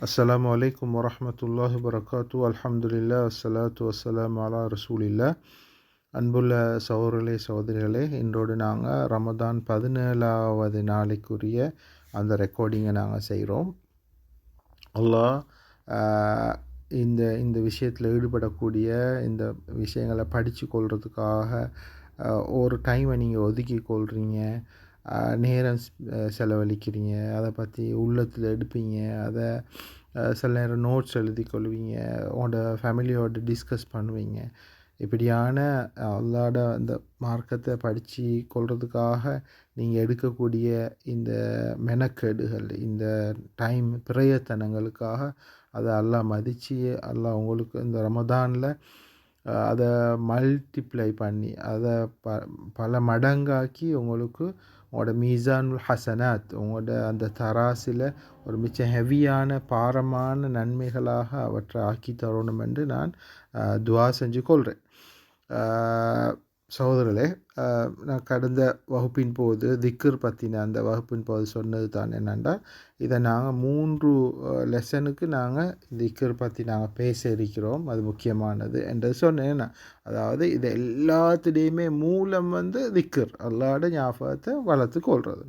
அஸ்ஸலாமு வலைக்கம் வரமத்துல்லாஹி வரகாத்து அலமதுல்லா அஸ்லாத்து வசலாம் அலா ரசூலில்லா அன்புள்ள சகோதரர்களே சகோதரிகளே இன்றோடு நாங்கள் ரமதான் பதினேழாவது நாளைக்குரிய அந்த ரெக்கார்டிங்கை நாங்கள் செய்கிறோம் அல்லாஹ் இந்த இந்த விஷயத்தில் ஈடுபடக்கூடிய இந்த விஷயங்களை படித்து கொள்றதுக்காக ஒரு டைமை நீங்கள் ஒதுக்கி கொள்கிறீங்க நேரம் செலவழிக்கிறீங்க அதை பற்றி உள்ளத்தில் எடுப்பீங்க அதை சில நேரம் நோட்ஸ் எழுதி கொள்வீங்க உங்களோட ஃபேமிலியோட டிஸ்கஸ் பண்ணுவீங்க. இப்படியான அல்லாட அந்த மார்க்கத்தை படித்து கொள்றதுக்காக நீங்கள் எடுக்கக்கூடிய இந்த மெனக்கேடுகள் இந்த டைம் பிரயத்தனங்களுக்காக அதை எல்லாம் மதித்து எல்லாம் உங்களுக்கு இந்த ரமதானில் அதை மல்டிப்ளை பண்ணி அதை ப பல மடங்காக்கி உங்களுக்கு உங்களோட மீசானுல் ஹசனாத் உங்களோட அந்த தராசில் ஒரு மிச்சம் ஹெவியான பாரமான நன்மைகளாக அவற்றை ஆக்கி தரணும் என்று நான் துவா செஞ்சு கொள்கிறேன் சகோதரர்களே நான் கடந்த வகுப்பின் போது திக்கர் பற்றின அந்த வகுப்பின் போது சொன்னது தான் என்னென்னா இதை நாங்கள் மூன்று லெசனுக்கு நாங்கள் திக்கர் பற்றி நாங்கள் பேச இருக்கிறோம். அது முக்கியமானது என்று சொன்னேன். அதாவது இது எல்லாத்துலேயுமே மூலம் வந்து திக்கர் அல்லாட ஞாபகத்தை வளர்த்து கொள்வது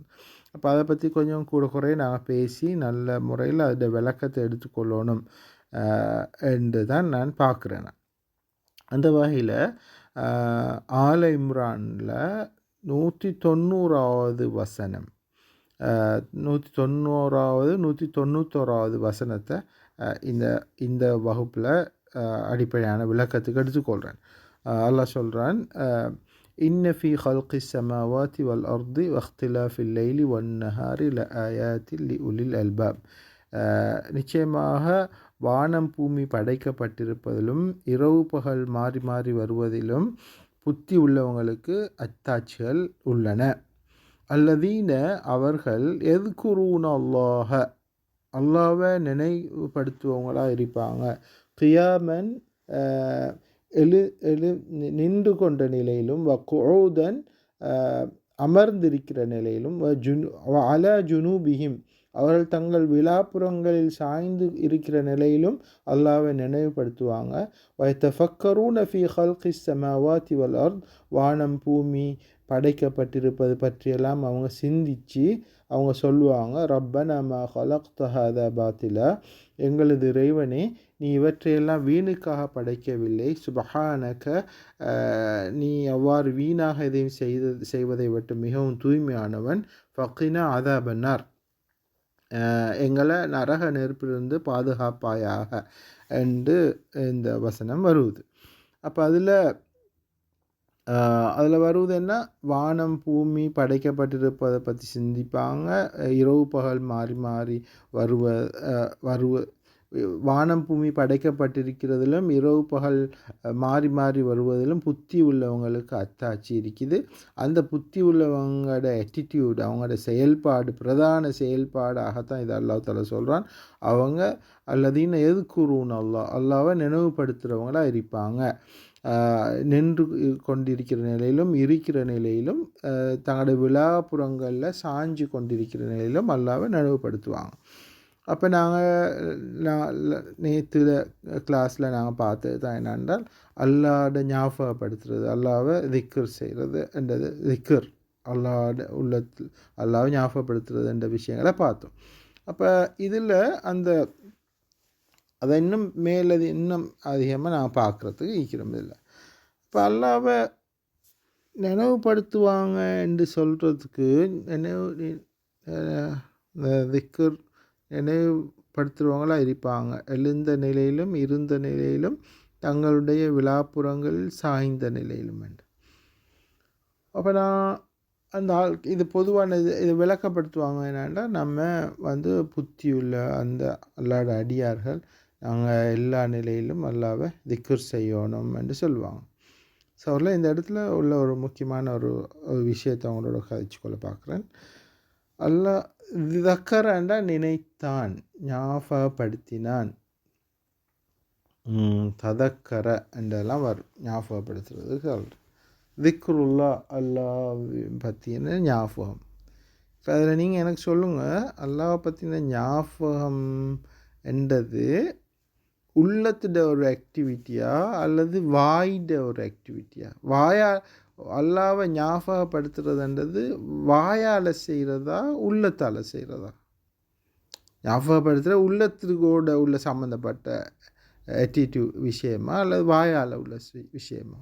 அப்போ அதை பற்றி கொஞ்சம் கூட குறைய நாங்கள் பேசி நல்ல முறையில் அதோட விளக்கத்தை எடுத்துக்கொள்ளணும் என்று தான் நான் பார்க்குறேன். அந்த வகையில் ஆல இம்ரானில் நூற்றி தொண்ணூறாவது வசனம் நூற்றி தொண்ணூறாவது நூற்றி தொண்ணூத்தோராவது வசனத்தை அஹ், இந்த இந்த வகுப்பில் அடிப்படையான விளக்கத்துக்கு எடுத்துக்கொள்கிறேன் அல்லாஹ் சொல்கிறான் இன்ன ஃபி خلق السماوات والأرض واختلاف الليل والنهار لآيات لأولي الألباب அஹ், நிச்சயமாக வானம் பூமி படைக்கப்பட்டிருப்பதிலும் இரவு பகல் மாறி மாறி வருவதிலும் புத்தி உள்ளவங்களுக்கு அத்தாட்சிகள் உள்ளன. அல்லதீன அவர்கள் எதுக்குரூன அல்லாஹ? அல்லாவை நினைவுபடுத்துவவங்களாக இருப்பாங்க. கியாமன் எழு எழு நி- நின்று கொண்ட நிலையிலும் வக்குஊதன் அமர்ந்திருக்கிற நிலையிலும் வ ஜுனு அல ஜுனூபிஹிம் அவர்கள் தங்கள் விழாப்புறங்களில் சாய்ந்து இருக்கிற நிலையிலும் அல்லாவை நினைவுபடுத்துவாங்க. வயத்தஃபக்கரூன ஃபி ஹல்கி சமாவாத்தி வல் அர்த் வானம் பூமி படைக்கப்பட்டிருப்பது பற்றியெல்லாம் அவங்க சிந்தித்து அவங்க சொல்லுவாங்க. ரப்பன மா ஹலக்த பாத்திலா. எங்களது இறைவனே நீ இவற்றையெல்லாம் வீணுக்காக படைக்கவில்லை. சுபஹானக நீ அவ்வாறு வீணாக எதையும் செய்த செய்வதை விட்டு மிகவும் தூய்மையானவன். ஃபக்கினா அதாபன்னார். எங்களை நரக நெருப்பிலிருந்து பாதுகாப்பாயாக என்று இந்த வசனம் வருவது. அப்போ அதில் அதில் வருவது என்ன? வானம் பூமி படைக்கப்பட்டிருப்பதை பற்றி சிந்திப்பாங்க. இரவு பகல் மாறி மாறி வருவ வருவ வானம் பூமி படைக்கப்பட்டிருக்கிறதிலும் இரவு பகல் மாறி மாறி வருவதிலும் புத்தி உள்ளவங்களுக்கு அத்தாட்சி இருக்குது. அந்த புத்தி உள்ளவங்களோட ஆட்டிடியூட் அவங்களோட செயல்பாடு பிரதான செயல்பாடாகத்தான் இது அல்லா தலை சொல்கிறான் அவங்க அல்லதீன எது கூறுவோம் அல்லா அல்லாவை நினைவுபடுத்துகிறவங்களாக இருப்பாங்க நின்று கொண்டிருக்கிற நிலையிலும் இருக்கிற நிலையிலும் தங்களோட விழாப்புறங்களில் சாஞ்சு கொண்டிருக்கிற நிலையிலும் அல்லாவை நினைவுபடுத்துவாங்க. அப்போ நாங்கள் நேற்று கிளாஸில் நாங்கள் பார்த்தது தான் என்னென்றால் அல்லாட ஞாபகப்படுத்துறது அல்லாவை திக்கர் செய்கிறது என்றது திக்கர் அல்லாட உள்ளத்தில் அல்லாவை ஞாபகப்படுத்துறது என்ற விஷயங்களை பார்த்தோம். அப்போ இதில் அந்த அதை இன்னும் மேலது இன்னும் அதிகமாக நான் பார்க்குறதுக்கு ஈக்கிறோம் இல்லை இப்போ அல்லாவை நினைவுபடுத்துவாங்க என்று சொல்கிறதுக்கு நினைவு திக்கர் நினைவுபடுத்துகிறவங்களா இருப்பாங்க. எழுந்த நிலையிலும் இருந்த நிலையிலும் தங்களுடைய விழாப்புறங்களில் சாய்ந்த நிலையிலும் என்று. அப்போ நான் அந்த ஆள் இது பொதுவான இது இது விளக்கப்படுத்துவாங்க என்னென்னா நம்ம வந்து புத்தியுள்ள அந்த அல்லாட அடியார்கள் நாங்கள் எல்லா நிலையிலும் அல்லாவை திக்குர் செய்யணும் என்று சொல்லுவாங்க. ஸோ அதில் இந்த இடத்துல உள்ள ஒரு முக்கியமான ஒரு ஒரு விஷயத்தை அவங்களோட கதைச்சிக்கொள்ள பார்க்குறேன். அல்லாஹ் தக்கரண்டா நினைத்தான் ஞாபகப்படுத்தினான் ததக்கர என்றெல்லாம் வரும் ஞாபகப்படுத்துறது சொல்கிறேன் திக்ருல்லா அல்லாஹ் பற்றின ஞாபகம் இப்போ அதில் நீங்கள் எனக்கு சொல்லுங்கள் அல்லாஹ் பற்றின ஞாபகம் என்றது உள்ளத்திட ஒரு ஆக்டிவிட்டியா அல்லது வாயிட ஒரு ஆக்டிவிட்டியா வாயா அல்லாவை ஞாபகப்படுத்துறதுன்றது வாயால் செய்கிறதா உள்ளத்தால் செய்கிறதா ஞாபகப்படுத்துகிற உள்ளத்துக்கோட உள்ள சம்மந்தப்பட்ட ஆட்டிடியூட் விஷயமா அல்லது வாயால் உள்ள விஷயமா?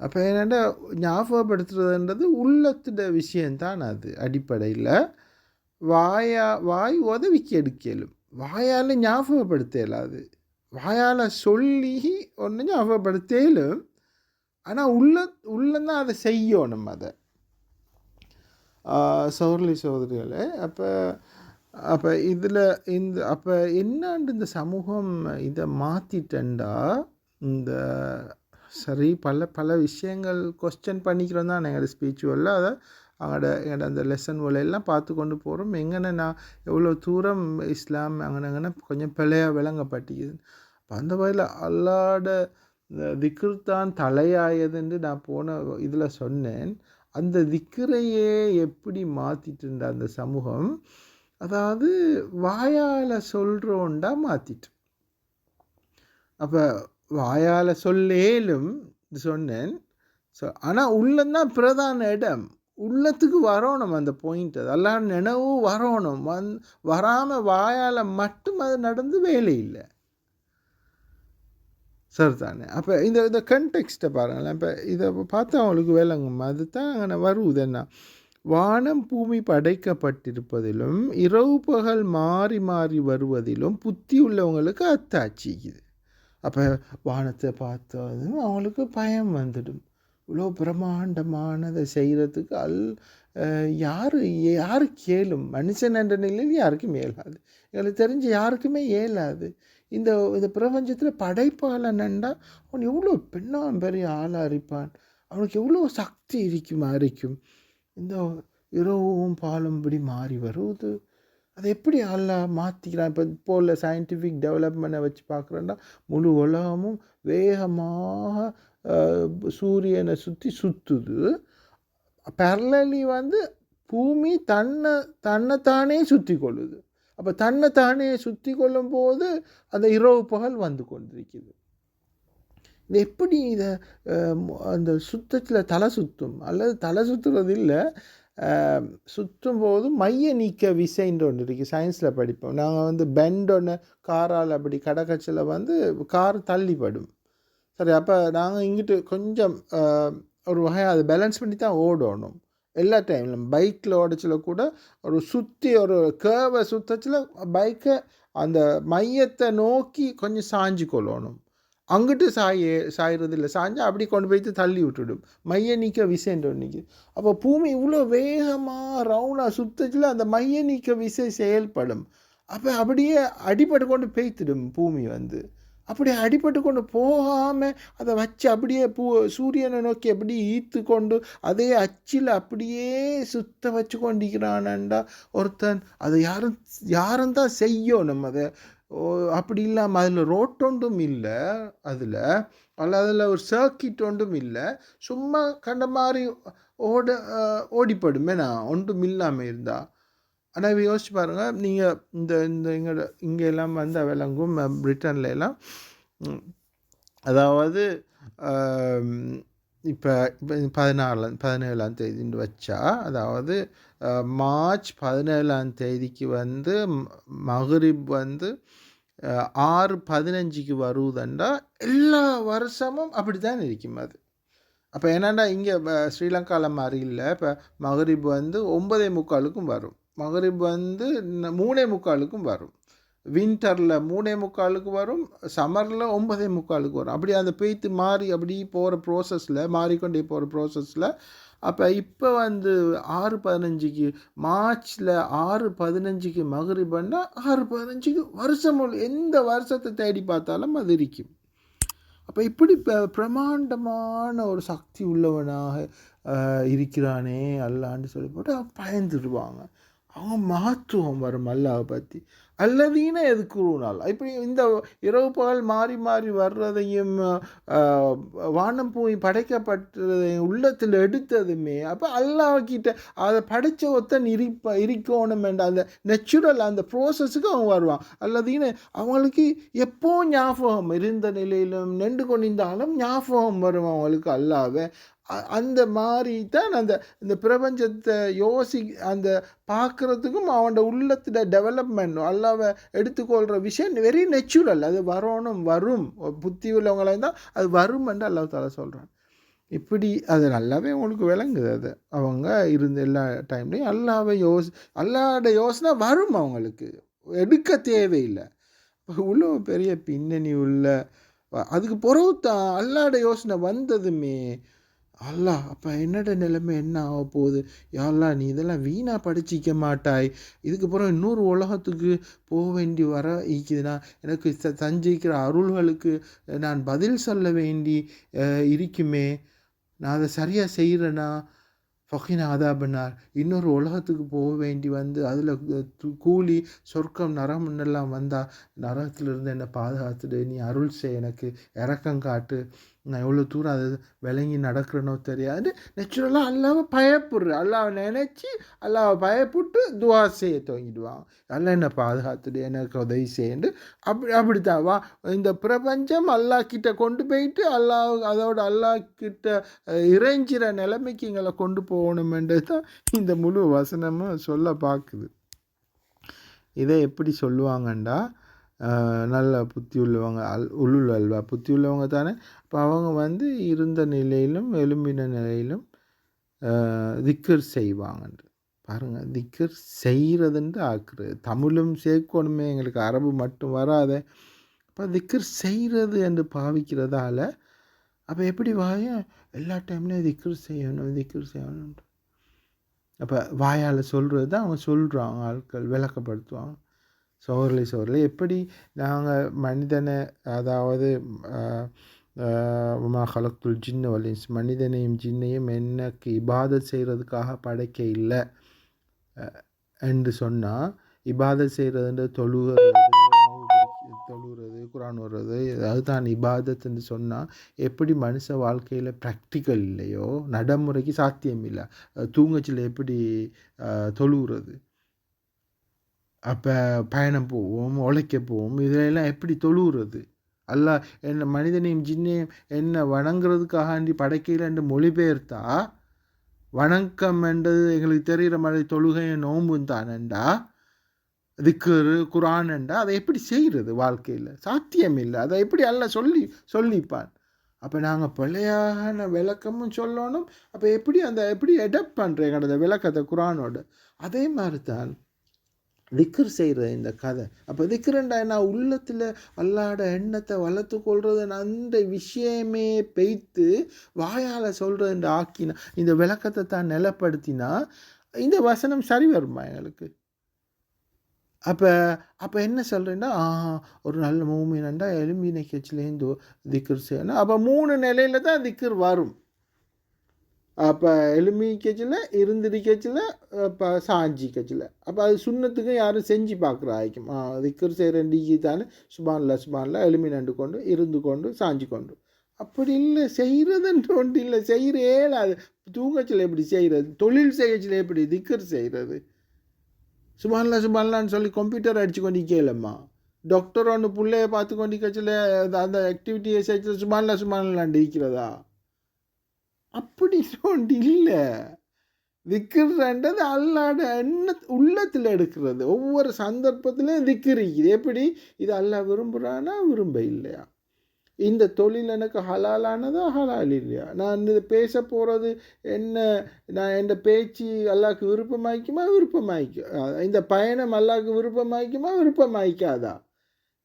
அப்போ என்னென்னா ஞாபகப்படுத்துறதுன்றது உள்ளத்திட விஷயம்தான் அது. அடிப்படையில் வாயா வாய் உதவிக்கு எடுக்கலும். வாயால் ஞாபகப்படுத்த இயலாது வாயால் சொல்லி ஒன்று ஞாபகப்படுத்தலும் ஆனால் உள்ள உள்ளந்தான் அதை செய்யணும் அதை. சௌர்லி சோதரிகளே அப்போ அப்போ இதில் இந்த அப்போ என்னாண்டு இந்த சமூகம் இதை மாற்றிட்டண்டா இந்த சரி பல பல விஷயங்கள் கொஸ்டின் பண்ணிக்கிறோம் தான் எங்களோட ஸ்பீச்சுவலில் அதை அவங்களோட எங்களோட அந்த லெசன் எல்லாம் பார்த்து கொண்டு போகிறோம் எங்கன நான் எவ்வளோ தூரம் இஸ்லாம் அங்கனங்கன்னா கொஞ்சம் பிழையாக விளங்கப்பட்டிக்குது அப்போ அந்த வகையில் அல்லாட திக்ர் தான் தலையாயதுன்னு நான் போன இதில் சொன்னேன். அந்த திக்கரையே எப்படி மாற்றிட்டு அந்த சமூகம்? அதாவது வாயால் சொல்கிறோண்டா மாற்றிட்டு அப்போ வாயால் சொல்லேலும் சொன்னேன். ஸோ ஆனால் உள்ளந்தான் பிரதான இடம். உள்ளத்துக்கு வரணும் அந்த பாயிண்ட் அதெல்லாம் நினைவு வரணும். வந் வராமல் வாயால் மட்டும் அது நடந்து வேலை இல்லை. சரிதானே? அப்போ இந்த இந்த கண்டெக்ஸ்ட்டை பாருங்களேன். இப்போ இதை பார்த்தா அவங்களுக்கு விளங்கும். அதுதான் அங்கே வருவது என்ன? வானம் பூமி படைக்கப்பட்டிருப்பதிலும் இரவு பகல் மாறி மாறி வருவதிலும் புத்தி உள்ளவங்களுக்கு அத்தாட்சிக்குது. அப்போ வானத்தை பார்த்ததும் அவங்களுக்கு பயம் வந்துடும். இவ்வளோ பிரம்மாண்டமானதை செய்கிறதுக்கு அல் யார் யாரு யாரு கேளும்? மனுஷன் என்ற நிலையில் யாருக்கும் இயலாது. எங்களுக்கு தெரிஞ்சு யாருக்குமே இயலாது. இந்த இந்த பிரபஞ்சத்தில் படைப்பாளனண்டா அவன் எவ்வளோ பெண்ணாம் பெரிய ஆளாக இருப்பான். அவனுக்கு எவ்வளோ சக்தி இருக்குமா இருக்கும்? இந்த இரவும் பாலும் இப்படி மாறி வருவது அதை எப்படி அல்லா மாற்றிக்கிறான் இப்போ இப்போ உள்ள சயின்டிஃபிக் டெவலப்மெண்ட்டை வச்சு பார்க்குறேன்னா முழு உலகமும் வேகமாக சூரியனை சுற்றி சுற்றுது பேரலி வந்து பூமி தன்னை தன்னைத்தானே சுற்றி கொள்ளுது. அப்போ தன்னைத்தானே சுற்றி கொள்ளும் போது அந்த இரவு பகல் வந்து கொண்டிருக்குது இது எப்படி இதை அந்த சுத்தத்தில் தலை சுத்தும்? அல்லது தலை சுற்றுறது இல்லை சுற்றும் போது மைய நீக்க விசைன்ற ஒன்று இருக்குது சயின்ஸில் படிப்போம். நாங்கள் வந்து பெண்ட் ஒன்று காரால் அப்படி கடக்கச்சில் வந்து கார் தள்ளிப்படும். சரி அப்போ நாங்கள் இங்கிட்டு கொஞ்சம் ஒரு வகையாக அதை பேலன்ஸ் பண்ணி தான் ஓடணும். எல்லா டைம்லையும் பைக்கில் ஓடச்சில் கூட ஒரு சுற்றி ஒரு கேவை சுத்தச்சில் பைக்கை அந்த மையத்தை நோக்கி கொஞ்சம் சாஞ்சு கொள்ளணும். அங்கிட்டு சாய சாயிறது இல்லை சாஞ்சு அப்படி கொண்டு போய்த்து தள்ளி விட்டுடும். மைய நீக்க விசைன்ற ஒன்றைக்கு அப்போ பூமி இவ்வளோ வேகமாக ரவுண்டாக சுத்தச்சில் அந்த மைய நீக்க விசை செயல்படும். அப்போ அப்படியே அடிபட்டு கொண்டு பெய்த்திடும் பூமி வந்து. அப்படி அடிபட்டு கொண்டு போகாமல் அதை வச்சு அப்படியே பூ சூரியனை நோக்கி அப்படியே ஈர்த்து கொண்டு அதே அச்சில் அப்படியே சுத்த வச்சு கொண்டிருக்கிறானண்டா. ஒருத்தன் அதை யாரும் யாரும் தான் செய்யணும் அதை. ஓ, அப்படி இல்லாமல் அதில் ரோட்டொண்டும் இல்லை. அதில் அல்ல அதில் ஒரு சர்க்கிட் ஒன்றும் இல்லை. சும்மா கண்ட மாதிரி ஓட ஓடிப்படுமே. நான் ஒன்றும் இல்லாமல் இருந்தால் ஆனால் இப்போ யோசிச்சு பாருங்கள் நீங்கள் இந்த இந்த எங்களோட இங்கே எல்லாம் வந்து விளங்கும் பிரிட்டனில் பிரிட்டன்ல எல்லாம் அதாவது இப்போ இப்போ பதினாலாம் பதினேழாம் தேதின்னு வச்சா அதாவது மார்ச் பதினேழாம் தேதிக்கு வந்து மகரிப் வந்து ஆறு பதினஞ்சுக்கு வருவதுண்டா எல்லா வருஷமும் அப்படி தான் இருக்கும் அது. அப்போ என்னண்டா இங்கே ஸ்ரீலங்காவில் மாதிரி இல்லை. இப்போ மகரிப் வந்து ஒன்பதே முக்காலுக்கும் வரும். மகரிப் வந்து மூணே முக்காலுக்கும் வரும். வின்டரில் மூணே முக்காலுக்கு வரும் சம்மரில் ஒன்பதே முக்காலுக்கு வரும். அப்படி அந்த பெய்த்து மாறி அப்படி போகிற ப்ரோசஸில் மாறிக்கொண்டே போகிற ப்ரோசஸில் அப்போ இப்போ வந்து ஆறு பதினஞ்சுக்கு மார்ச்சில் ஆறு பதினஞ்சுக்கு மகரிபன்னா ஆறு பதினஞ்சுக்கு வருஷம் எந்த வருஷத்தை தேடி பார்த்தாலும் அது இருக்கும். அப்போ இப்படி பிரமாண்டமான ஒரு சக்தி உள்ளவனாக இருக்கிறானே அல்லான்னு சொல்லி போட்டு பயந்துடுவாங்க அவங்க மகத்துவம் வரும் அல்லாவை பற்றி அல்லதீன நாள் இப்படி இந்த இரவு பகல் மாறி மாறி வர்றதையும் வானம் போய் படைக்கப்பட்டதையும் உள்ளத்தில் எடுத்ததுமே அப்போ அல்லாக்கிட்ட அதை படைச்ச ஒத்தன் இருப்ப இருக்கணும் என்ற அந்த நெச்சுரல் அந்த ப்ரோசஸுக்கு அவங்க வருவான். அல்லதீன அவங்களுக்கு எப்போ ஞாபகம் இருந்த நிலையிலும் நின்று கொண்டிருந்தாலும் ஞாபகம் வரும் அவங்களுக்கு அல்லாவை அந்த மாதிரி தான் அந்த இந்த பிரபஞ்சத்தை யோசி அந்த பார்க்குறதுக்கும் அவனோட உள்ளத்தில் டெவலப்மெண்ட் அல்லாவை எடுத்துக்கொள்கிற விஷயம் வெரி நெச்சுரல் அது வரணும் வரும். புத்தி உள்ளவங்களாக இருந்தால் அது வரும் என்று அல்லாஹ் தாலா சொல்கிறான் இப்படி அது நல்லாவே உங்களுக்கு விளங்குது அது. அவங்க இருந்த எல்லா டைம்லையும் அல்லாவை யோசி அல்லாட யோசனை வரும் அவங்களுக்கு. எடுக்க தேவையில்லை. இவ்வளோ பெரிய பின்னணி உள்ள அதுக்கு பிறகு தான். அல்லாட யோசனை வந்ததுமே அல்லா அப்போ என்னோட நிலைமை என்ன ஆக போகுது? யாழ்லா நீ இதெல்லாம் வீணாக படிச்சிக்க மாட்டாய். இதுக்கப்புறம் இன்னொரு உலகத்துக்கு போக வேண்டி வர இருக்குதுன்னா எனக்கு ச- சஞ்சிக்கிற அருள்களுக்கு நான் பதில் சொல்ல வேண்டி இருக்குமே. நான் அதை சரியாக செய்கிறேன்னா ஃபகின ஆதாபனார் இன்னொரு உலகத்துக்கு போக வேண்டி வந்து அதில் கூலி சொர்க்கம் நரமுன்னெல்லாம் வந்தால் நரகத்திலிருந்து என்னை பாதுகாத்துடு. நீ அருள் செய் எனக்கு. இறக்கம் காட்டு. நான் எவ்வளோ தூரம் அது விளங்கி நடக்கிறனோ தெரியாது. நேச்சுரலாக அல்லாவை பயப்படுற அல்லாவை நினச்சி அல்லாவை பயப்பட்டு துவா செய்ய துவங்கிடுவான். அல்ல என்னை பாதுகாத்துடு எனக்கு உதவி செய்யுண்டு. அப்படி அப்படித்தான். வா இந்த பிரபஞ்சம் அல்லாஹ் கிட்ட கொண்டு போயிட்டு அல்லாஹ் அதோட அல்லாஹ் கிட்ட இறைஞ்சிற நிலைமைக்கு எங்களை கொண்டு போகணுமென்றது தான் இந்த முழு வசனமும் சொல்ல பார்க்குது. இதை எப்படி சொல்லுவாங்கண்டா? நல்ல புத்தி உள்ளவங்க அல் உள்ளுள் அல்வா புத்தி உள்ளவங்க தானே? இப்போ அவங்க வந்து இருந்த நிலையிலும் எழும்பின நிலையிலும் திக்கர் செய்வாங்கன்று. பாருங்கள் திக்கர் செய்கிறதுன்ட்டு ஆக்குறது. தமிழும் சேர்க்கணுமே எங்களுக்கு அரபு மட்டும் வராதே. இப்போ திக்கர் செய்கிறது என்று பாவிக்கிறதால அப்போ எப்படி வாய? எல்லா டைம்லையும் திக்கர் செய்யணும் திக்கர் செய்யணும் அப்போ வாயால் சொல்கிறது தான் அவங்க சொல்கிறாங்க ஆட்கள் விளக்கப்படுத்துவாங்க. சோர்லி சோர்லி. எப்படி நாங்கள் மனிதனை அதாவது மா கலக்குள் ஜின்ன வலின்ஸ் மனிதனையும் ஜின்னையும் என்னக்கு இபாதத் செய்கிறதுக்காக படைக்க இல்லை என்று சொன்னால் இபாதத் செய்கிறதுன்ற தொழுகிறது தொழுகிறது குரான் வர்றது அதுதான் இபாதத்துன்னு சொன்னால் எப்படி மனுஷ வாழ்க்கையில் ப்ராக்டிக்கல் இல்லையோ நடைமுறைக்கு சாத்தியம் இல்லை தூங்கச்சில் எப்படி தொழுகிறது அப்போ பயணம் போவோம் உழைக்க போவோம். இதிலெல்லாம் எப்படி தொழுகிறது அல்லா என்ன மனிதனையும் ஜின்னையும் என்ன வணங்குறதுக்காக படைக்கையில் என்று மொழிபெயர்த்தா? வணக்கம் என்றது எங்களுக்கு தெரிகிற மாதிரி தொழுகையும் நோம்பும் தானண்டா? திக்கரு குரானண்டா அதை எப்படி செய்கிறது வாழ்க்கையில்? சாத்தியம் இல்லை. அதை எப்படி அல்ல சொல்லி சொல்லிப்பான்? அப்போ நாங்கள் பிள்ளையான விளக்கமும் சொல்லணும். அப்போ எப்படி அந்த எப்படி அடாப்ட் பண்ணுறேன் அந்த விளக்கத்தை குரானோட அதே மாதிரி தான் திக்ர் செய்கிற இந்த கதை. அப்போ திக்ருண்டா என்ன? உள்ளத்தில் அல்லாட எண்ணத்தை வளர்த்து கொள்றது அந்த விஷயமே பெய்த்து வாயால் சொல்கிறதுன்ற ஆக்கினா இந்த விளக்கத்தை தான் நிலப்படுத்தினா இந்த வசனம் சரி வருமா எங்களுக்கு? அப்போ அப்போ என்ன சொல்கிறேன்னா ஒரு நல்ல மூமினண்டா எலும்பி நிகழ்ச்சியிலேருந்து திக்ர் செய்யணும். அப்போ மூணு நிலையில தான் திக்ர் வரும். அப்போ எலுமி கட்சியில் இருந்துடி கட்சியில் இப்போ சாஞ்சி கட்சியில் அப்போ அது சுண்ணத்துக்கு யாரும் செஞ்சு பார்க்குறா ஆயிக்கும். திக்கர் செய்கிற டிஜி தானே சுபான்ல சுபான்ல எலுமி நண்டு கொண்டு இருந்து கொண்டு சாஞ்சி கொண்டு. அப்படி இல்லை செய்கிறதுன்ற ஒன்று இல்லை செய்கிறே அது தூங்கச்சில் எப்படி செய்கிறது தொழில் செய்யச்சில் எப்படி திக்கர் செய்கிறது சுபான்லா சுபான்லான்னு சொல்லி கம்ப்யூட்டர் அடிச்சு கொண்டு கேளம்மா டாக்டர் ஒன்று பிள்ளைய பார்த்து கொண்டு கட்சியில் அந்த ஆக்டிவிட்டியை செய்ய சுபான்லா சுபான்லான்னு இருக்கிறதா அப்படி ஒன்று இல்லை. திக்கிறன்றது அல்லாட எண்ண உள்ளத்தில் எடுக்கிறது. ஒவ்வொரு சந்தர்ப்பத்திலையும் திக்கிரிக்குது எப்படி? இது அல்லா விரும்புகிறானா விரும்ப இல்லையா? இந்த தொழில் எனக்கு ஹலாலானதா? ஹலால் இல்லையா? நான் இது பேச போகிறது என்ன? நான் என் பேச்சு அல்லாக்கு விருப்பமாய்க்குமா? விருப்பமாய்க்கும் இந்த பயணம் அல்லாக்கு விருப்பமாய்க்குமா? விருப்பமாய்க்காதா?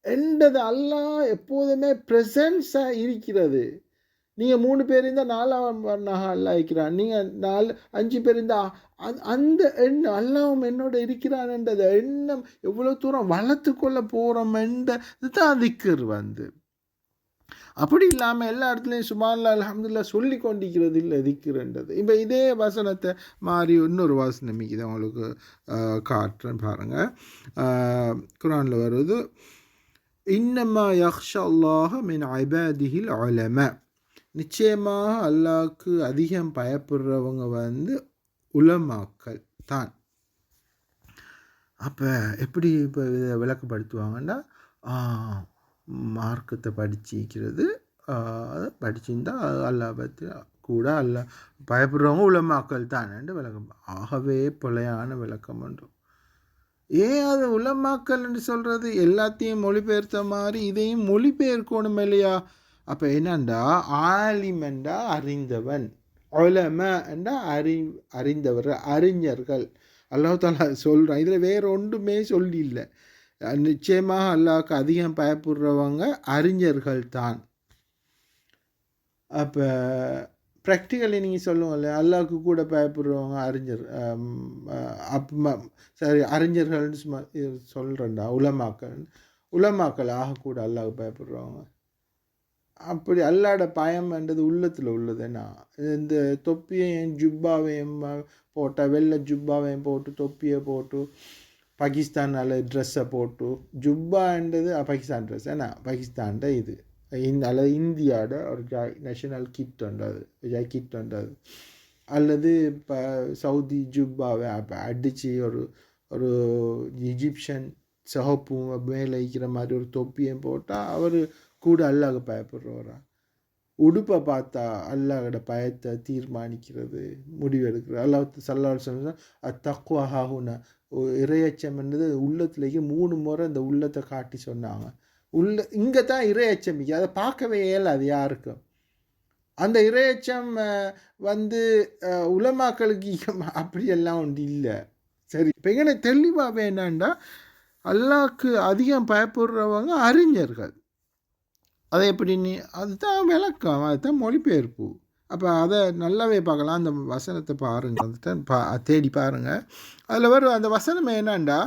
என்றது அல்லாஹ் எப்போதுமே ப்ரெசன்ஸாக இருக்கிறது. நீங்கள் மூணு பேர் இருந்தால் நாலாம் வர்ணாக அல்லா இருக்கிறான். நீங்கள் நாலு அஞ்சு பேர் இருந்தால் அந் அந்த எண்ணம் அல்லாவும் என்னோட இருக்கிறான்ன்றது எண்ணம் எவ்வளோ தூரம் வளர்த்து கொள்ள போகிறோம் தான் இதுதான் திக்கர் வந்து. அப்படி இல்லாமல் எல்லா இடத்துலையும் சுமான்லா அலமதுல்லா சொல்லி கொண்டிருக்கிறது இல்லை திக்கிறன்றது இப்போ இதே வசனத்தை மாறி இன்னொரு வாசனம் இதை உங்களுக்கு காட்டுறேன் பாருங்கள் குரானில் வருது இன்னம்மா யக்ஷா அல்லாஹ மின் ஐபாதிஹில் அலம நிச்சயமாக அல்லாவுக்கு அதிகம் பயப்படுறவங்க வந்து உலமாக்கள் தான். அப்போ எப்படி இப்போ இதை விளக்கப்படுத்துவாங்கன்னா மார்க்கத்தை படிச்சிக்கிறது அதை படிச்சிருந்தா அல்லா பற்றி கூட அல்ல பயப்படுறவங்க உலமாக்கள் என்று விளக்கம். ஆகவே பிழையான விளக்கம் என்றும் ஏன் அது உலமாக்கல் என்று சொல்கிறது எல்லாத்தையும் மொழிபெயர்த்த மாதிரி இதையும் மொழிபெயர்க்கணும் இல்லையா அப்போ என்னண்டா? ஆலிமெண்டா அறிந்தவன். ஒலம என்றா அறி அறிந்தவர் அறிஞர்கள். அல்லாஹ் தாலா சொல்கிறான் இதில் வேறு ஒன்றுமே சொல்லி இல்லை நிச்சயமாக அல்லாவுக்கு அதிகம் பயப்படுறவங்க அறிஞர்கள் தான். அப்போ ப்ராக்டிக்கலி நீங்கள் சொல்லுவோம்ல அல்லாவுக்கு கூட பயப்படுறவங்க அறிஞர் அப் சரி அறிஞர்கள்னு சும்மா சொல்கிறேன்டா உலமாக்கள். உலமாக்கள் ஆகக்கூட அல்லாவுக்கு பயப்படுறவங்க. அப்படி அல்லாட பயம்ன்றது உள்ளத்தில் உள்ளதுன்னா இந்த தொப்பியையும் ஜுப்பாவையும் போட்டால் வெள்ளை ஜுப்பாவையும் போட்டு தொப்பியை போட்டு பாகிஸ்தான் அல்ல ட்ரெஸ்ஸை போட்டு ஜுப்பான்றது பாகிஸ்தான் ட்ரெஸ் ஏன்னா பாகிஸ்தான்ட இது. இந்த அல்லது இந்தியாவோட ஒரு ஜாய் நேஷனல் கிட் உண்டது ஜாய் கிட் உண்டது அல்லது இப்போ சவுதி ஜுப்பாவை அப்போ அடித்து ஒரு ஒரு இஜிப்ஷன் சகப்பும் மேலே வைக்கிற மாதிரி ஒரு தொப்பியும் போட்டால் அவர் கூட அல்லாஹ் பயப்படுறவரா? உடுப்பை பார்த்தா அல்லாஹோட பயத்தை தீர்மானிக்கிறது முடிவெடுக்கிறது. அல்லாஹ் சல்லாஹ் சொன்னால் அத்தக்குவா ஹாகுனா இறையச்சம் என்றது உள்ளத்துலேயே மூணு முறை இந்த உள்ளத்தை காட்டி சொன்னாங்க. உள்ள இங்கே தான் இறையச்சம் அதை பார்க்கவே இயலாது யாருக்கும். அந்த இறையச்சம் வந்து உலமாக்களுக்கு அப்படியெல்லாம் ஒன்று இல்லை. சரி இப்போ எங்கே தெளிவாக என்னண்டா அல்லாவுக்கு அதிகம் பயப்படுறவங்க அறிஞர்கள். அதை எப்படி நீ அதுதான் விளக்கம் அதுதான் மொழிபெயர்ப்பு. அப்போ அதை நல்லாவே பார்க்கலாம். அந்த வசனத்தை பாருங்கள் வந்துட்டு பா தேடி பாருங்கள் அதில் வரும் அந்த வசனம் என்னண்டா?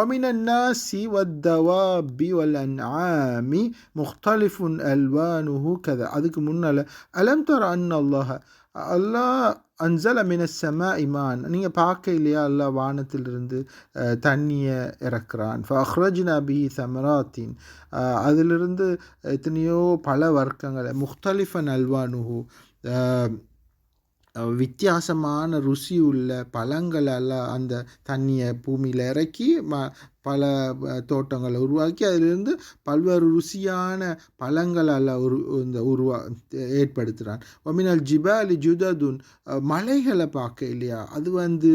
ஒமினா சி வத்தவா பி வல் அன் ஆமி அல்வா அல்வானுஹு கதை. அதுக்கு முன்னால் அலம் தர் அன் அல்லாஹ அல்லாஹ் அன்சல் அமின செம இமான் நீங்கள் பார்க்க இல்லையா? அல்லா வானத்திலிருந்து தண்ணியை இறக்குறான். ஃபஹ்ரஜ்னா பி சமராத்தீன். அதிலிருந்து எத்தனையோ பல வர்க்கங்களை முஹ்தலிஃபன் அல்வா நுஹூ வித்தியாசமான ருசி உள்ள பழங்களெல்லாம் அந்த தண்ணியை பூமியில் இறக்கி ம பல தோட்டங்களை உருவாக்கி அதிலிருந்து பல்வேறு ருசியான பழங்களெல்லாம் உரு இந்த உருவா ஏற்படுத்துகிறான் ஒமினல் ஜிபாலி ஜுததுன் மலைகளை பார்க்க இல்லையா? அது வந்து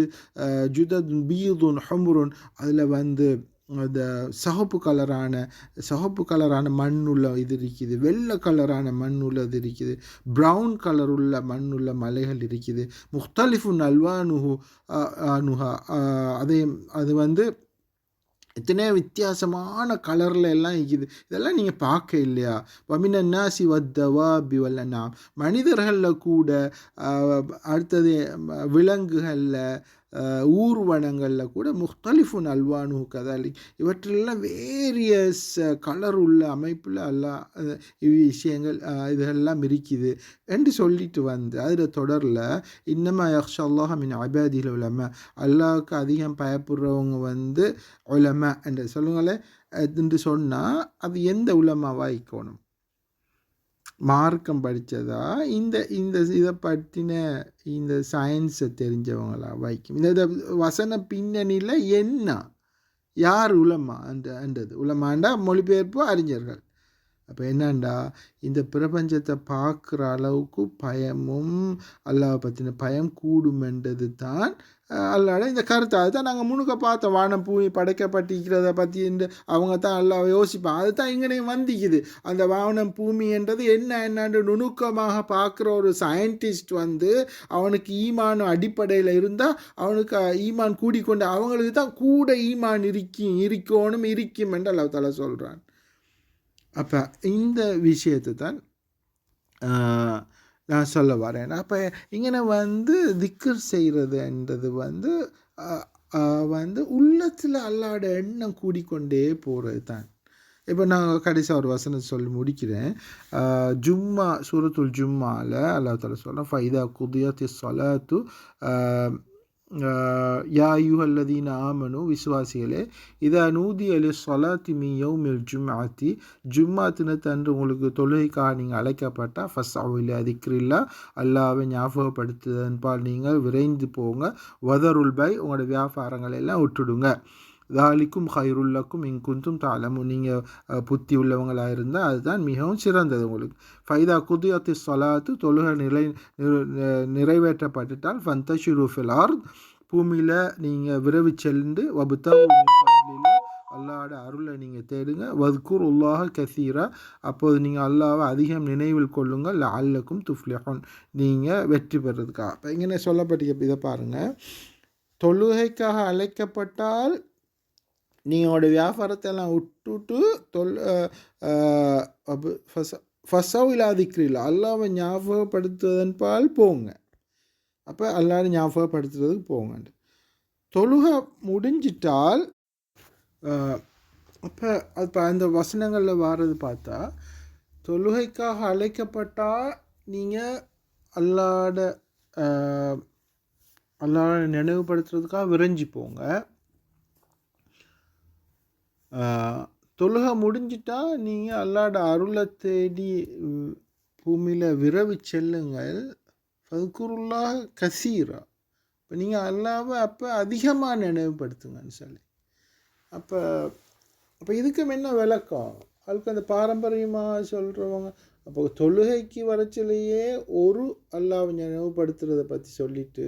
ஜுததுன் பீதுன் ஹம்ருன் அதில் வந்து அந்த சகப்பு கலரான சகப்பு கலரான மண் உள்ள இது இருக்குது. வெள்ளை கலரான மண் உள்ளது இருக்குது. ப்ரௌன் கலர் உள்ள மண் உள்ள மலைகள் இருக்குது. முக்தலிஃபுன் நல்வானுஹு அனுஹா அதே அது வந்து எத்தனையோ வித்தியாசமான கலரில் எல்லாம் இருக்குது. இதெல்லாம் நீங்கள் பார்க்க இல்லையா? வமினாசி அப்படி பிவல்லனா மனிதர்களில் கூட அடுத்தது விலங்குகளில் ஊர்வனங்களில் கூட முக்தலிஃபுன் அல்வானு கதாலி. இவற்றிலெல்லாம் வேரியஸ் கலர் உள்ள அமைப்பில் எல்லாம் விஷயங்கள் இதெல்லாம் இருக்குது என்று சொல்லிட்டு வந்து அதில் தொடரில் இன்னமா யக்ஷா அல்லாஹ் மின் அபாதியில் உலம. அல்லாவுக்கு அதிகம் பயப்படுறவங்க வந்து உலம என்று சொல்லுங்களேன். என்று சொன்னால் அது எந்த உலமாவாக இருக்கணும்? மார்க்கம் படித்ததா இந்த இந்த இதை பற்றின இந்த சயின்ஸை தெரிஞ்சவங்களா வைக்கும். இந்த வசன பின்னணியில் என்ன? யார் உலமா அந்த அந்தது உலமாண்டா மொழிபெயர்ப்பு அறிஞர்கள். அப்போ என்னண்டா? இந்த பிரபஞ்சத்தை பார்க்குற அளவுக்கு பயமும் அல்லாவை பற்றின பயம் கூடுமென்றது தான் அல்லாட இந்த கருத்தை. அதுதான் நாங்கள் முழுக்க பார்த்தோம். வானம் பூமி படைக்கப்பட்டிருக்கிறத பற்றி என்று அவங்க தான் அல்லாவை யோசிப்பான் அதுதான் இங்கனே வந்திக்குது. அந்த வானம் பூமின்றது என்ன என்னன்னு நுணுக்கமாக பார்க்குற ஒரு சயின்டிஸ்ட் வந்து அவனுக்கு ஈமான் அடிப்படையில் இருந்தால் அவனுக்கு ஈமான் கூடிக்கொண்டு அவங்களுக்கு தான் கூட ஈமான் இருக்கும் இருக்கணும் இருக்கும் என்று அல்லா தலா சொல்கிறான் அப்போ இந்த விஷயத்தை தான் நான் சொல்ல வரேன். அப்போ இங்கே வந்து திக்கர் செய்கிறதுன்றது வந்து வந்து உள்ளத்தில் அல்லாட எண்ணம் கூடிக்கொண்டே போகிறது தான் இப்போ நான் கடைசியாக ஒரு வசனம் சொல்லி முடிக்கிறேன். ஜும்மா சூரத்துல் ஜும்மாவில் அல்லாஹ் தாலா சொல்கிறேன் ஃபைதா குதியத்தி சொலாத்து யா ஐயுஹல்லதீன ஆமனு விசுவாசிகளே இதா நூதி அலி சொலாத்தி மீ யௌமில் ஜும்மாத்தி ஜும்மா தினத்தன்று உங்களுக்கு தொழுகைக்காக நீங்கள் அழைக்கப்பட்டால் ஃபஸ்ட் அவில் அதிக்ரில்லா அல்லாவை ஞாபகப்படுத்துதன்பால் நீங்கள் விரைந்து போங்க வதருல் பை உங்களோட வியாபாரங்களை எல்லாம் விட்டுடுங்க. தாலிக்கும் ஹைருல்லக்கும் இங்குந்தும் தாளமும் நீங்கள் புத்தி உள்ளவங்களாக இருந்தால் அதுதான் மிகவும் சிறந்தது உங்களுக்கு. ஃபைதா குதியத்து சொலாத்து தொழுகை நிறை நிறை- நிறைவேற்றப்பட்டுட்டால் ஃபந்தஷிரு ஆர் பூமியில் நீங்கள் விரைவி சென்று வபுத்தா அல்லாட அருளை நீங்கள் தேடுங்க. வத்குர் உல்லாக கசீரா அப்போது நீங்கள் அல்லாவை அதிகம் நினைவில் கொள்ளுங்கள். அல்லக்கும் துஃப்லிஹான் நீங்கள் வெற்றி பெறதுக்காக. இப்போ இங்கே சொல்லப்பட்டிருக்க இதை பாருங்கள் தொழுகைக்காக அழைக்கப்பட்டால் நீங்களோட வியாபாரத்தை எல்லாம் விட்டுட்டு தொல் ஃபஸ்ஸாவும் இல்லாதிக்கிறீங்களா அல்லாவை ஞாபகப்படுத்துவதன் பால் போங்க. அப்போ அல்லாட ஞாபகப்படுத்துறதுக்கு போங்கண்டு தொழுகை முடிஞ்சிட்டால் அப்போ அப்போ அந்த வசனங்களில் வர்றது பார்த்தா தொழுகைக்காக அழைக்கப்பட்டால் நீங்கள் அல்லாட அல்லாட நினைவுபடுத்துறதுக்காக விரைஞ்சி போங்க. தொழுகை முடிஞ்சிட்டா நீங்கள் அல்லாட அருளை தேடி பூமியில் விரவி செல்லுங்கள். ஃபதுக்குருல்லா கசீரா. இப்போ நீங்கள் அல்லாவை அப்போ அதிகமாக நினைவுபடுத்துங்கன்னு சொல்லி அப்போ அப்போ இதுக்கு என்ன விளக்கம். அதுக்கு அந்த பாரம்பரியமாக சொல்கிறவங்க அப்போ தொழுகைக்கு வரச்சிலேயே ஒரு அல்லாவை நினைவுபடுத்துறதை பற்றி சொல்லிவிட்டு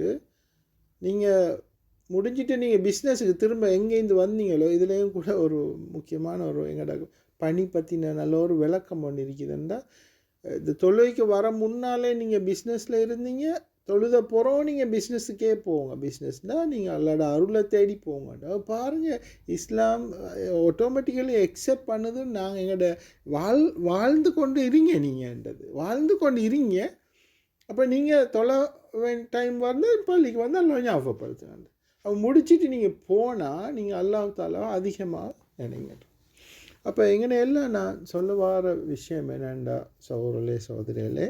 நீங்கள் முடிஞ்சிட்டு நீங்கள் பிஸ்னஸுக்கு திரும்ப எங்கேருந்து வந்தீங்களோ இதுலேயும் கூட ஒரு முக்கியமான ஒரு எங்களோட பணி பற்றின நல்ல ஒரு விளக்கம் ஒன்று இருக்குதுன்னா இந்த தொழுகைக்கு வர முன்னாலே நீங்கள் பிஸ்னஸில் இருந்தீங்க தொழுத போகிறோம் நீங்கள் பிஸ்னஸுக்கே போங்க. பிஸ்னஸ்னால் நீங்கள் அல்லாட அருளை தேடி போங்க. பாருங்கள் இஸ்லாம் ஆட்டோமேட்டிக்கலி எக்ஸெப்ட் பண்ணது. நாங்கள் எங்களோட வாழ் வாழ்ந்து கொண்டு இருங்க நீங்கன்றது. வாழ்ந்து கொண்டு இருங்க. அப்போ நீங்கள் தொலை டைம் வந்து பள்ளிக்கு வந்து எல்லாம் ஞாபகப்படுத்துங்க அப்போ முடிச்சுட்டு நீங்கள் போனால் நீங்கள் அல்லாஹ் தாலா அதிகமாக நினைங்க. அப்போ எங்கன எல்லாம் நான் சொல்ல வர விஷயம் என்னண்டா சோதரலே சோதரிகளே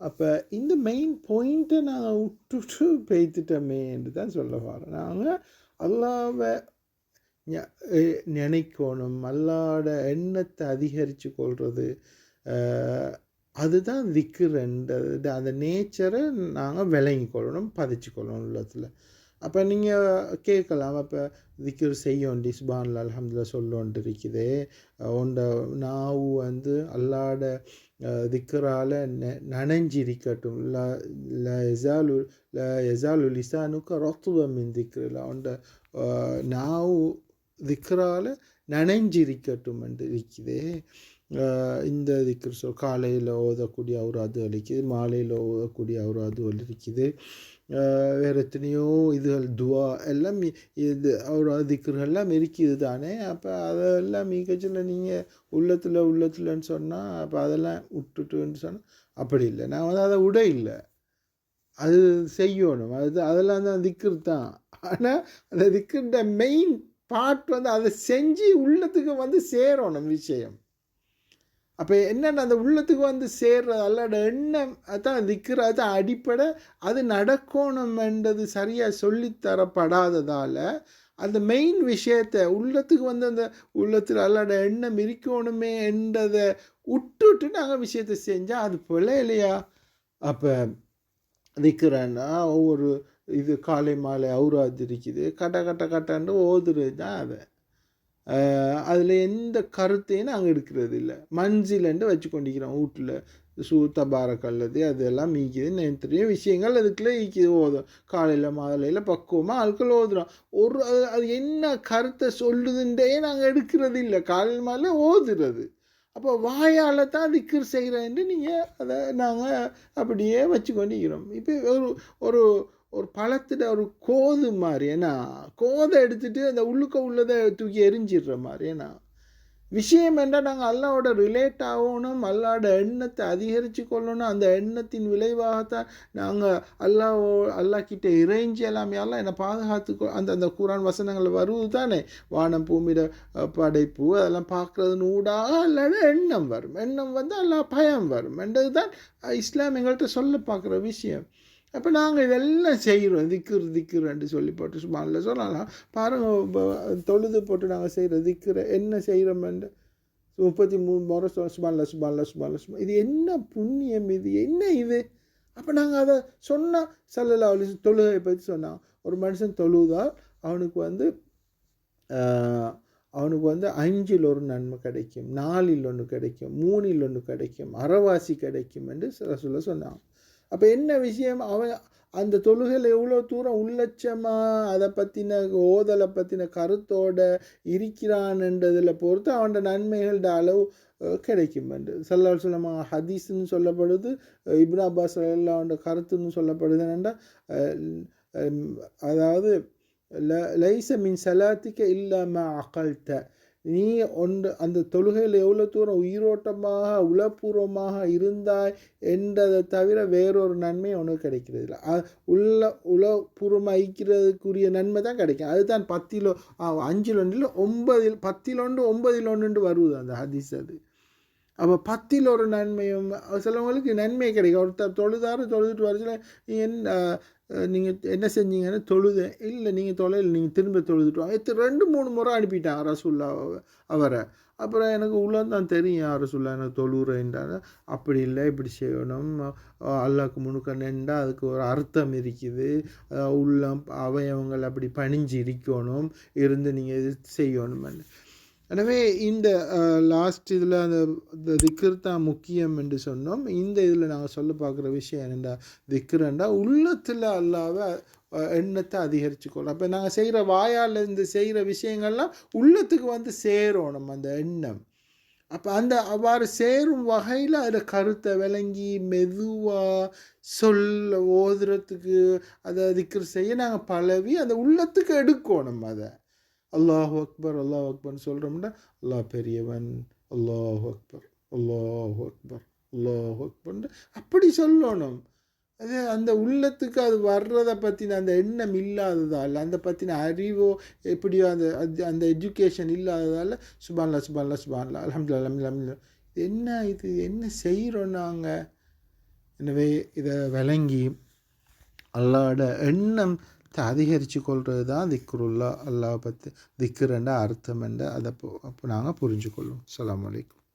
அப்போ இந்த மெயின் பாயிண்ட்டை நாங்கள் விட்டுட்டு பேய்த்துட்டோமே என்று தான் சொல்ல வரேன் நாங்கள் அல்லாவை நினைக்கணும். அல்லாட எண்ணத்தை அதிகரித்து கொள்வது அஹ், அதுதான் திக்குறன்றது அந்த நேச்சரை நாங்கள் விளங்கி கொள்ளணும் பதிச்சு கொள்ளணும் உள்ளத்தில். அப்போ நீங்கள் கேட்கலாம் அப்போ திக்ர் செய்யோண்டி சுபான்ல அலமதுல சொல்லோன்ட்டு இருக்குது உண்ட நாவு வந்து அல்லாட திக்கரால் நெ- நனைஞ்சிருக்கட்டும். ல ல எசாலு ல எசாலு லிசானுக்கு ரத்துவம் திக்ரில். உண்ட நாவு திக்ரால நனைஞ்சிருக்கட்டும் என்று இருக்குது. இந்த திக்கர் சொல் காலையில் ஓதக்கூடிய அவுராது இருக்குது மாலையில் ஓதக்கூடிய அவுராது இருக்குது. அஹ், வேறு எத்தனையோ இதுகள் துவா எல்லாம் இது அவுராது திக்கர்கள்லாம் இருக்குது தானே. அப்போ அதெல்லாம் மிகச்சில நீங்கள் உள்ளத்தில் உள்ளத்துலன்னு சொன்னால் அப்போ அதெல்லாம் விட்டுட்டுன்னு சொன்னால் அப்படி இல்லை. நான் வந்து அதை விட இல்லை. அது செய்யணும். அது அதெல்லாம் தான் திக்ர் தான். ஆனால் அந்த திக்கிற மெயின் பார்ட் வந்து அதை செஞ்சு உள்ளத்துக்கு வந்து சேரணும் விஷயம். அப்போ என்னென்ன அந்த உள்ளத்துக்கு வந்து சேர்றது அல்லாட எண்ணம் அதான் நிற்கிற அதான் அடிப்படை. அது நடக்கணும்ன்றது சரியாக சொல்லித்தரப்படாததால் அந்த மெயின் விஷயத்தை உள்ளத்துக்கு வந்து அந்த உள்ளத்தில் அல்லாட எண்ணம் இருக்கணுமே என்றதை விட்டுட்டு நாங்கள் விஷயத்தை செஞ்சால் அது போல இல்லையா? அப்போ திக்கிறேன்னா ஒவ்வொரு இது காலை மாலை அவுராது இருக்குது கட்ட கட்ட கட்டன்னு ஓதுறது தான் அதை. அதில் எந்த கருத்தையும் நாங்கள் எடுக்கிறது இல்லை மஞ்சிலண்டு வச்சு கொண்டிருக்கிறோம் வீட்டில் சூத்த பாரக்கல்லது அதெல்லாம் மீக்குது நிறைய விஷயங்கள் அதுக்குள்ளே ஈக்குது. ஓதும் காலையில் மாலையில் பக்குவமாக ஆட்கள் ஓதுறோம். ஒரு அது அது என்ன கருத்தை சொல்லுதுன்றே நாங்கள் எடுக்கிறது இல்லை காலையில் மாலை ஓதுறது. அப்போ வாயால் தான் திக்கர் செய்கிறேன்ட்டு நீங்கள் அதை நாங்கள் அப்படியே வச்சு கொண்டிருக்கிறோம் இப்போ ஒரு ஒரு ஒரு பழத்தில் ஒரு கோது மாதிரி ஏன்னா கோதை எடுத்துகிட்டு அந்த உள்ளுக்க உள்ளதை தூக்கி எரிஞ்சிடுற மாதிரி ஏன்னா. விஷயம் என்றால் நாங்கள் அல்லாவோட ரிலேட் ஆகணும் அல்லாவோட எண்ணத்தை அதிகரித்து கொள்ளணும் அந்த எண்ணத்தின் விளைவாகத்தான் நாங்கள் அல்லாவோ அல்லா கிட்ட இறைஞ்சி எல்லாமே எல்லாம் என்னை பாதுகாத்து அந்த அந்த குரான் வசனங்கள் வருவது தானே. வானம் பூமியிட படைப்பு அதெல்லாம் பார்க்குறதுன்னு ஊடாக அல்லாட எண்ணம் வரும். எண்ணம் வந்து அல்லா பயம் வரும். என்றது தான் இஸ்லாம் எங்கள்கிட்ட சொல்ல பார்க்குற விஷயம். அப்போ நாங்கள் இதெல்லாம் செய்கிறோம் திக்கிற திக்குறேன்ட்டு சொல்லி போட்டு சும்மா இல்லை சொல்லலாம். பாருங்கள் தொழுது போட்டு நாங்கள் செய்கிற திக்கிற என்ன செய்கிறோமென்று முப்பத்தி மூணு முறை சொல்ல சுமான்ல சுமான்ல சுமான்ல சும்மா இது என்ன புண்ணியம் இது? என்ன இது? அப்போ நாங்கள் அதை சொன்னால் சல்லல்லா அலி தொழுகை பற்றி சொன்னான். ஒரு மனுஷன் தொழுதால் அவனுக்கு வந்து அவனுக்கு வந்து அஞ்சில் ஒரு நன்மை கிடைக்கும் நாலில் ஒன்று கிடைக்கும் மூணில் ஒன்று கிடைக்கும் அறவாசி கிடைக்கும் என்று சொல்ல சொன்னான். அப்போ என்ன விஷயம்? அவன் அந்த தொழுகையில் எவ்வளோ தூரம் உள்ளட்சமாக அதை பற்றின ஓதலை பற்றின கருத்தோட இருக்கிறான்ன்றதில் பொறுத்து அவனோட நன்மைகளோட அளவு கிடைக்கும் என்று. சல்லால் சொல்லமா ஹதீஸ்ன்னு சொல்லப்படுது இப்னா அப்பாஸ் அவனோட கருத்துன்னு சொல்லப்படுது என்னென்னா அதாவது ல- லைச மின் சலாத்திக்க இல்லாமல் அகழ்த்த நீ ஒன்று அந்த தொழுகையில் எவ்வளோ தூரம் உயிரோட்டமாக உளப்பூர்வமாக இருந்தாய் என்றதை தவிர வேறொரு நன்மை உனக்கு கிடைக்கிறது இல்லை உள்ள உளப்பூர்வமாக ஐக்கிறதுக்குரிய நன்மை தான் கிடைக்கும். அதுதான் பத்தில் அஞ்சில் ஒன்றில் ஒன்பதில் பத்தில் ஒன்று ஒன்பதில் ஒன்றுண்டு வருவது அந்த ஹதீஸ் அது. அப்போ பத்தில் ஒரு நன்மையும் சிலவங்களுக்கு நன்மை கிடைக்கும். ஒருத்தர் தொழுதாரு தொழுதுட்டு வரச்சுல நீ நீங்கள் என்ன செஞ்சீங்கன்னு தொழுதேன் இல்லை நீங்கள் தொலைல நீங்கள் திரும்ப தொழுதுட்டோம் வாங்க இது ரெண்டு மூணு முறை அனுப்பிட்டான் ரசூல்லா அவரை. அப்புறம் எனக்கு உள்ளந்தான் தெரியும். ரசூல்லா எனக்கு தொழுறேன்றாங்க அப்படி இல்லை இப்படி செய்யணும். அஹ் முணுக்க நின்றா அதுக்கு ஒரு அர்த்தம் இருக்குது. உள்ளம் அவயவங்கள் அப்படி பணிஞ்சு இருக்கணும். இருந்து நீங்கள் இது செய்யணும்னு. எனவே இந்த லாஸ்ட் இதில் அந்த திக்கர் தான் முக்கியம் என்று சொன்னோம். இந்த இதில் நாங்கள் சொல்ல பார்க்குற விஷயம் என்னென்னா திக்ருண்டா உள்ளத்தில் அல்லாத எண்ணத்தை அதிகரிச்சுக்கொள்ளும் அப்போ நாங்கள் செய்கிற வாயால் இருந்து செய்கிற விஷயங்கள்லாம் உள்ளத்துக்கு வந்து சேரணும் அந்த எண்ணம். அப்போ அந்த அவ்வாறு சேரும் வகையில் அதில் கருத்தை விளங்கி மெதுவாக சொல்ல ஓதுறதுக்கு அதை திக்ர் செய்ய நாங்கள் பழவி அந்த உள்ளத்துக்கு எடுக்கணும் அதை. அல்லாஹ் அக்பர் அல்லாஹ் அக்பர்னு சொல்கிறோம்னா அல்லாஹ் பெரியவன் அல்லாஹ் அக்பர் அல்லாஹ் அக்பர் அல்லாஹ் அக்பர்னு அப்படி சொல்லணும். அது அந்த உள்ளத்துக்கு அது வர்றதை பற்றின அந்த எண்ணம் இல்லாததால் அந்த பற்றின அறிவோ எப்படியோ அந்த அது- அந்த எஜுகேஷன் இல்லாததால் சுபான்லா சுபான்லா சுபான்லா அல்ஹம்துலில்லாஹ் அல்ஹம்துலில்லாஹ் இது என்ன இது என்ன செய்கிறோம் நாங்கள் எனவே இதை விளங்கி அல்லாட எண்ணம் அதிகரித்து கொள்வது தான் திக்ருல்லா அல்லாஹ் பற்றி திக்ருன்ற அர்த்தம் என்று அதை அப்போ நாங்கள் புரிஞ்சுக்கொள்வோம். அலாம் அலைக்கும்.